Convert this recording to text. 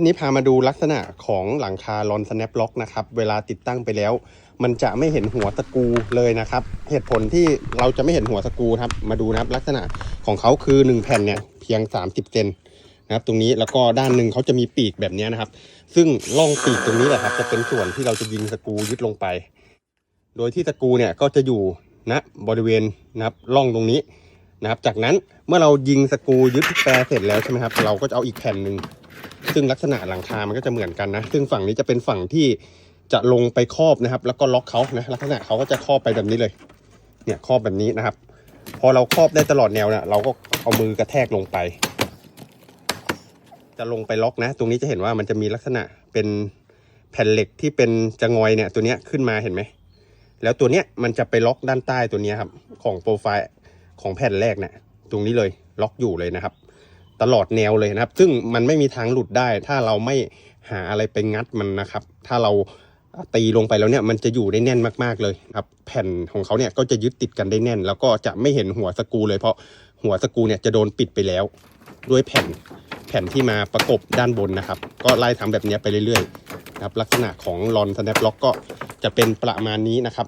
ปนี้พามาดูลักษณะของหลังคาลอนสแนปล็อกนะครับ เวลาติดตั้งไปแล้ว มันจะไม่เห็นหัวสกรูเลยนะครับ เหตุผลที่เราจะไม่เห็นหัวสกรูครับ มาดูนะครับลักษณะของเขาคือ 1 แผ่นเนี่ยเพียง 30 เซนนะครับ ตรงนี้แล้วก็ด้านหนึ่งเขาจะมีปีกแบบนี้นะครับ ซึ่งล่องปีกตรงนี้แหละครับ จะเป็นส่วนที่เราจะยิงสกรูยึดลงไป โดยที่สกรูเนี่ยก็จะอยู่ณบริเวณนะครับล่องตรงนี้นะครับ จากนั้นเมื่อเรายิงสกูยึดแปรเสร็จแล้วใช่ไหมครับ เราก็จะเอาอีกแผ่นหนึ่ง ซึ่งลักษณะหลังคา มันก็จะเหมือนกันนะ ซึ่งฝั่งนี้จะเป็นฝั่งที่จะลงไปครอบนะครับ แล้วก็ล็อกเขานะ ลักษณะเขาก็จะครอบไปแบบนี้เลย เนี่ยครอบแบบนี้นะครับ พอเราครอบได้ตลอดแนวเนี่ยเราก็เอามือกระแทกลงไป จะลงไปล็อกนะ ตรงนี้จะเห็นว่ามันจะมีลักษณะเป็นแผ่นเหล็กที่เป็นจะงอยเนี่ย ตัวเนี้ยขึ้นมาเห็นไหม แล้วตัวเนี้ยมันจะไปล็อกด้านใต้ตัวเนี้ยครับ ของโปรไฟล์ของแผ่นแรกเนี่ยตรงนี้เลยล็อกอยู่เลยนะครับ ตลอดแนวเลยนะครับ ซึ่งมันไม่มีทางหลุดได้ ถ้าเราไม่หาอะไรไปงัดมันนะครับ ถ้าเราตีลงไปแล้วเนี่ยมันจะอยู่ได้แน่นมากๆเลยครับแผ่นของเขาเนี่ยก็จะยึดติดกันได้แน่น แล้วก็จะไม่เห็นหัวสกูเลย เพราะหัวสกูเนี่ยจะโดนปิดไปแล้ว ด้วยแผ่นแผ่นที่มาประกบด้านบนนะครับ ก็ไล่ทำแบบนี้ไปเรื่อยๆนะครับลักษณะของลอนสแนปล็อกก็จะเป็นประมาณนี้นะครับ